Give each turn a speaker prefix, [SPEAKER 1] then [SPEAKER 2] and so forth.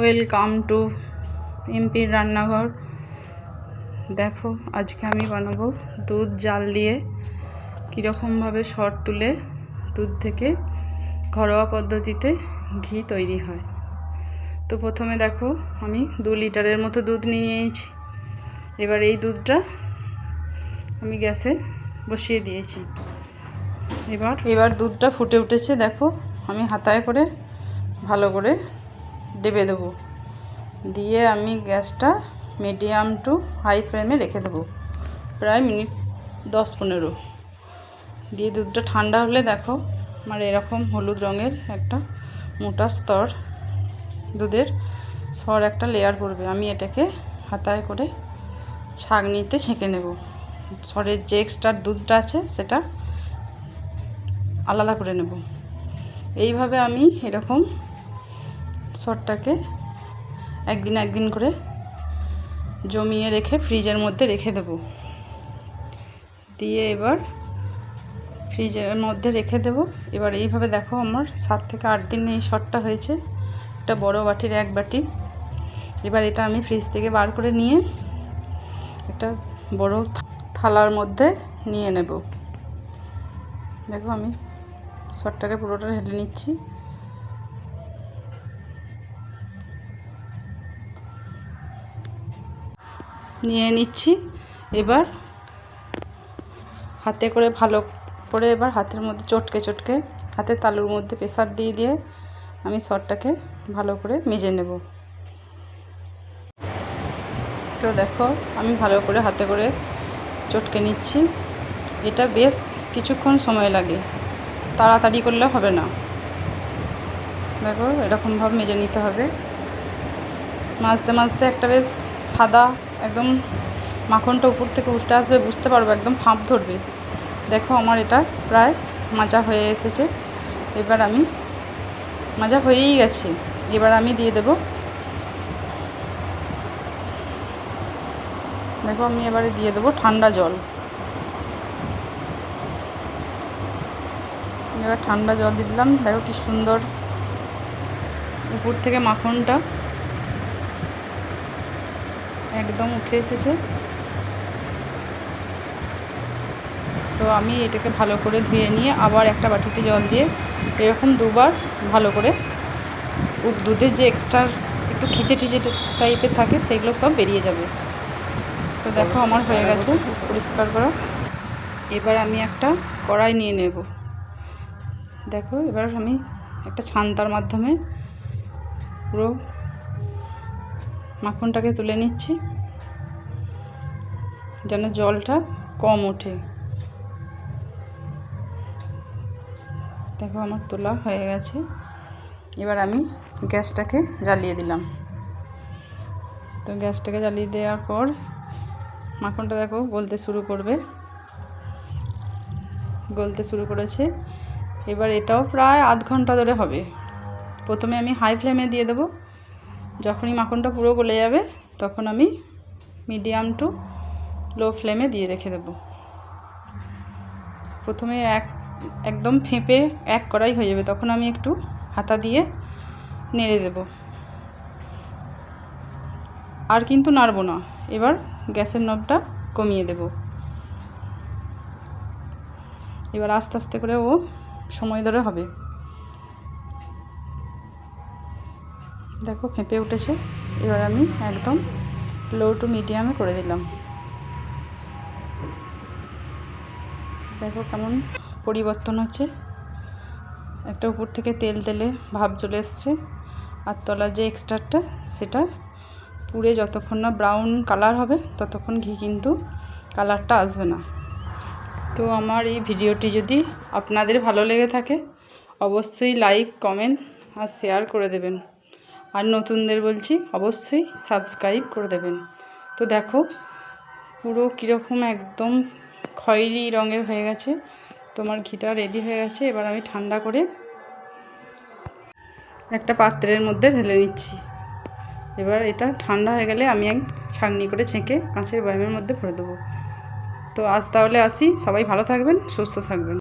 [SPEAKER 1] Welcome to এমপির রান্নাঘর। দেখো, আজকে আমি বানাবো দুধ জাল দিয়ে কীরকমভাবে শর্ট তুলে দুধ থেকে ঘরোয়া পদ্ধতিতে ঘি তৈরি হয়। তো প্রথমে দেখো, আমি দু লিটারের মতো দুধ নিয়ে নিয়েছি। এবার এই দুধটা আমি গ্যাসে বসিয়ে দিয়েছি। এবার এবার দুধটা ফুটে উঠেছে, দেখো, আমি হাতায় করে ভালো করে ডেবে দেবো। দিয়ে আমি গ্যাসটা মিডিয়াম টু হাই ফ্লেমে রেখে দেবো, প্রায় মিনিট দশ পনেরো। দিয়ে দুধটা ঠান্ডা হলে দেখো আমার এরকম হলুদ রঙের একটা মোটা স্তর দুধের সর একটা লেয়ার পড়বে আমি এটাকে হাতায় করে ছাঁকনিতে ছেঁকে নেব। সরের যে এক্সট্রা দুধটা আছে সেটা আলাদা করে নেব। এইভাবে আমি এরকম সরটাকে একদিন একদিন করে জমিয়ে রেখে ফ্রিজের মধ্যে রেখে দেব। দিয়ে এবার ফ্রিজের মধ্যে রেখে দেব। এবার এইভাবে দেখো আমার সাত থেকে আট দিন এই শটটা হয়েছে। একটা বড় বাটির এক বাটি। এবার এটা আমি ফ্রিজ থেকে বার করে নিয়ে একটা বড় থালার মধ্যে নিয়ে নেব। দেখো আমি শটটাকে পুরোটা ঢেলে নিচ্ছি। নিয়ে নিচ্ছি। এবার হাতে করে ভালো করে এবার হাতের মধ্যে চটকে চটকে হাতের তালুর মধ্যে প্রেসার দিয়ে দিয়ে আমি সরটাকে ভালো করে মেজে নেব। তো দেখো, আমি ভালো করে হাতে করে চটকে নিচ্ছি। এটা বেশ কিছুক্ষণ সময় লাগে, তাড়াতাড়ি করলে হবে না। দেখো, এরকমভাবে মেজে নিতে হবে। মাজতে মাজতে একটা বেশ সাদা একদম মাখনটা উপর থেকে উঠতে আসবে, বুঝতে পারব, একদম ফাঁপ ধরবে। দেখো আমার এটা প্রায় মাজা হয়ে এসেছে। এবার আমি, মাজা হয়েই গেছে। এবার আমি দিয়ে দেব। দেখো আমি এবারে দিয়ে দেবো ঠান্ডা জল। এবার ঠান্ডা জল দিয়ে দিলাম। দেখো কি সুন্দর। উপর থেকে মাখনটা একদম উঠে এসেছে। তো আমি এটাকে ভালো করে ধুয়ে নিয়ে আবার একটা বাটিতে জল দিয়ে এরকম দুবার ভালো করে দুধের যে এক্সট্রা একটু খিচে ঠিচে টাইপের থাকে, সেগুলো সব বেরিয়ে যাবে। তো দেখো আমার হয়ে গেছে, পরিষ্কার করা। এবার আমি একটা কড়াই নিয়ে নেব। দেখো, এবার আমি একটা ছান্তার মাধ্যমে পুরো মাখনটাকে তুলে নিচ্ছি, যেন জলটা কম ওঠে। দেখো আমার তোলা হয়ে গেছে। এবার আমি গ্যাসটাকে জ্বালিয়ে দিলাম। তো গ্যাসটাকে জ্বালিয়ে দেওয়ার পর মাখনটা দেখো গলতে শুরু করবে। গলতে শুরু করেছে। এবার এটাও প্রায় আধ ঘণ্টা ধরে হবে। প্রথমে আমি হাই ফ্লেমে দিয়ে দেবো। যখনই মাখনটা পুরো গলে যাবে, তখন আমি মিডিয়াম টু লো ফ্লেমে দিয়ে রেখে দেব। প্রথমে এক, একদম ফেঁপে এক করাই হয়ে যাবে, তখন আমি একটু হাতা দিয়ে নেড়ে দেব। আর কিন্তু নাড়বো না, এবার গ্যাসের নবটা কমিয়ে দেব। এবার আস্তে আস্তে করে ও সময় ধরে হবে। দেখো ফেঁপে উঠেছে। এবার আমি একদম লো টু মিডিয়ামে করে দিলাম। দেখো কেমন পরিবর্তন হচ্ছে। একটা উপর থেকে তেল তেলে ভাব চলে এসছে। আর তলার যে এক্সট্রাটা সেটা পুড়ে যতক্ষণ না ব্রাউন কালার হবে, ততক্ষণ ঘি কিন্তু কালারটা আসবে না। তো আমার এই ভিডিওটি যদি আপনাদের ভালো লেগে থাকে, অবশ্যই লাইক কমেন্ট আর শেয়ার করে দেবেন। আর নতুনদের বলছি অবশ্যই সাবস্ক্রাইব করে দেবেন। তো দেখো, পুরো কীরকম একদম খয়েরি রঙের হয়ে গেছে। তোমার ঘিটা রেডি হয়ে গেছে, এবার আমি ঠান্ডা করে একটা পাত্রের মধ্যে ঢেলে নিচ্ছি। এবার এটা ঠান্ডা হয়ে গেলে আমি এক ছাঁকনি করে ছেঁকে কাঁচের বয়ামের মধ্যে ভরে দেবো। তো আজ তাহলে আসি, সবাই ভালো থাকবেন, সুস্থ থাকবেন।